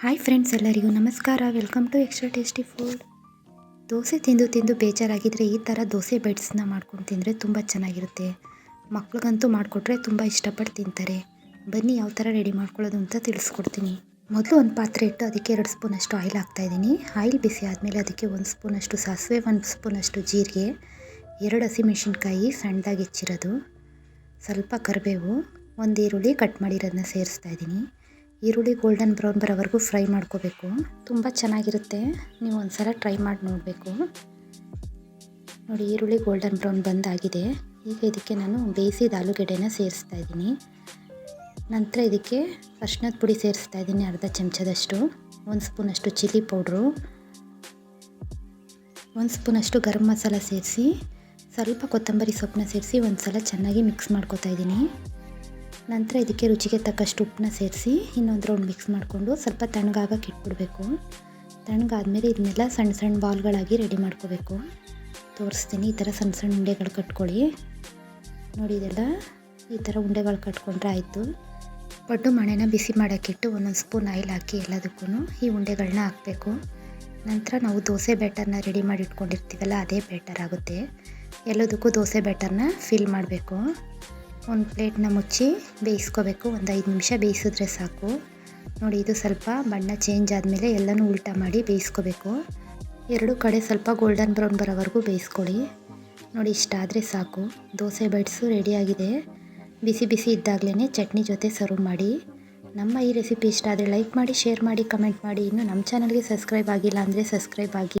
Hi friends ಎಲ್ಲರಿಗೂ ನಮಸ್ಕಾರ. Welcome to extra tasty food dosa ತಿಂದು ತಿಂದು ಬೇಜಾರಾಗಿದ್ದರೆ ಈ ಥರ ದೋಸೆ ಬೆಡ್ಸ್ನ ಮಾಡ್ಕೊಂಡು ತಿಂದರೆ ತುಂಬ ಚೆನ್ನಾಗಿರುತ್ತೆ. ಮಕ್ಳಿಗಂತೂ ಮಾಡಿಕೊಟ್ರೆ ತುಂಬ ಇಷ್ಟಪಟ್ಟು ತಿಂತಾರೆ. ಬನ್ನಿ ಯಾವ ಥರ ರೆಡಿ ಮಾಡ್ಕೊಳ್ಳೋದು ಅಂತ ತಿಳಿಸ್ಕೊಡ್ತೀನಿ. ಮೊದಲು ಒಂದು ಪಾತ್ರೆ ಇಟ್ಟು ಅದಕ್ಕೆ ಎರಡು ಸ್ಪೂನಷ್ಟು ಆಯಿಲ್ ಹಾಕ್ತಾಯಿದ್ದೀನಿ ಆಯಿಲ್ ಬಿಸಿ ಆದಮೇಲೆ ಅದಕ್ಕೆ ಒಂದು ಸ್ಪೂನಷ್ಟು ಸಾಸಿವೆ, ಒಂದು ಸ್ಪೂನಷ್ಟು ಜೀರಿಗೆ, ಎರಡು ಹಸಿಮೆಣಸಿನ್ಕಾಯಿ ಸಣ್ಣದಾಗಿ ಹೆಚ್ಚಿರೋದು, ಸ್ವಲ್ಪ ಕರಿಬೇವು, ಒಂದು ಈರುಳ್ಳಿ ಕಟ್ ಮಾಡಿರೋದನ್ನ ಸೇರಿಸ್ತಾ ಇದ್ದೀನಿ. ಈರುಳ್ಳಿ ಗೋಲ್ಡನ್ ಬ್ರೌನ್ ಬರೋವರೆಗೂ ಫ್ರೈ ಮಾಡ್ಕೋಬೇಕು. ತುಂಬ ಚೆನ್ನಾಗಿರುತ್ತೆ. ನೀವು ಒಂದ್ಸಲ ಟ್ರೈ ಮಾಡಿ ನೋಡಬೇಕು. ನೋಡಿ, ಈರುಳ್ಳಿ ಗೋಲ್ಡನ್ ಬ್ರೌನ್ ಬಂದಾಗಿದೆ. ಈಗ ಇದಕ್ಕೆ ನಾನು ಬೇಯಿಸಿದ ಆಲೂಗೆಡ್ಡೆನ ಸೇರಿಸ್ತಾ ಇದ್ದೀನಿ. ನಂತರ ಇದಕ್ಕೆ ಅರ್ಶಿನದ ಪುಡಿ ಸೇರಿಸ್ತಾ ಇದ್ದೀನಿ, ಅರ್ಧ ಚಮಚದಷ್ಟು. ಒಂದು ಸ್ಪೂನಷ್ಟು ಚಿಲ್ಲಿ ಪೌಡ್ರು ಒಂದು ಸ್ಪೂನಷ್ಟು ಗರಂ ಮಸಾಲ ಸೇರಿಸಿ, ಸ್ವಲ್ಪ ಕೊತ್ತಂಬರಿ ಸೊಪ್ಪನ್ನ ಸೇರಿಸಿ ಒಂದು ಸಲ ಚೆನ್ನಾಗಿ ಮಿಕ್ಸ್ ಮಾಡ್ಕೋತಾ ಇದ್ದೀನಿ. ನಂತರ ಇದಕ್ಕೆ ರುಚಿಗೆ ತಕ್ಕಷ್ಟು ಉಪ್ಪನ್ನ ಸೇರಿಸಿ ಇನ್ನೊಂದು ರೌಂಡ್ ಮಿಕ್ಸ್ ಮಾಡಿಕೊಂಡು ಸ್ವಲ್ಪ ತಣ್ಣಗಾಗಕ್ಕೆ ಇಟ್ಬಿಡಬೇಕು. ತಣ್ಣಗಾದ್ಮೇಲೆ ಇದನ್ನೆಲ್ಲ ಸಣ್ಣ ಸಣ್ಣ ಬಾಲ್ಗಳಾಗಿ ರೆಡಿ ಮಾಡ್ಕೋಬೇಕು. ತೋರಿಸ್ತೀನಿ ಈ ಥರ ಸಣ್ಣ ಸಣ್ಣ ಉಂಡೆಗಳು ಕಟ್ಕೊಳ್ಳಿ. ನೋಡಿ ಇದೆಲ್ಲ ಈ ಥರ ಉಂಡೆಗಳು ಕಟ್ಕೊಂಡ್ರೆ ಆಯಿತು. ಪಡ್ಡು ಮಣೆನ ಬಿಸಿ ಮಾಡೋಕ್ಕಿಟ್ಟು ಒಂದೊಂದು ಸ್ಪೂನ್ ಆಯಿಲ್ ಹಾಕಿ ಎಲ್ಲದಕ್ಕೂ ಈ ಉಂಡೆಗಳನ್ನ ಹಾಕಬೇಕು. ನಂತರ ನಾವು ದೋಸೆ ಬ್ಯಾಟರ್ನ ರೆಡಿ ಮಾಡಿ ಇಟ್ಕೊಂಡಿರ್ತೀವಲ್ಲ, ಅದೇ ಬ್ಯಾಟರ್ ಆಗುತ್ತೆ. ಎಲ್ಲದಕ್ಕೂ ದೋಸೆ ಬ್ಯಾಟರ್ನ ಫಿಲ್ ಮಾಡಬೇಕು. ಒಂದು ಪ್ಲೇಟ್ನ ಮುಚ್ಚಿ ಬೇಯಿಸ್ಕೋಬೇಕು, ಒಂದು ಐದು ನಿಮಿಷ ಬೇಯಿಸಿದ್ರೆ ಸಾಕು. ನೋಡಿ, ಇದು ಸ್ವಲ್ಪ ಬಣ್ಣ ಚೇಂಜ್ ಆದಮೇಲೆ ಎಲ್ಲನೂ ಉಲ್ಟಾ ಮಾಡಿ ಬೇಯಿಸ್ಕೋಬೇಕು. ಎರಡು ಕಡೆ ಸ್ವಲ್ಪ ಗೋಲ್ಡನ್ ಬ್ರೌನ್ ಬರೋವರೆಗೂ ಬೇಯಿಸ್ಕೊಳ್ಳಿ ನೋಡಿ, ಇಷ್ಟಾದರೆ ಸಾಕು. ದೋಸೆ ಬಡ್ಸು ರೆಡಿಯಾಗಿದೆ ಬಿಸಿ ಬಿಸಿ ಇದ್ದಾಗಲೇ ಚಟ್ನಿ ಜೊತೆ ಸರ್ವ್ ಮಾಡಿ. ನಮ್ಮ ಈ ರೆಸಿಪಿ ಇಷ್ಟ ಆದರೆ ಲೈಕ್ ಮಾಡಿ ಶೇರ್ ಮಾಡಿ ಕಮೆಂಟ್ ಮಾಡಿ. ಇನ್ನು ನಮ್ಮ ಚಾನಲ್ಗೆ ಸಬ್ಸ್ಕ್ರೈಬ್ ಆಗಿಲ್ಲ ಅಂದರೆ ಸಬ್ಸ್ಕ್ರೈಬ್ ಆಗಿ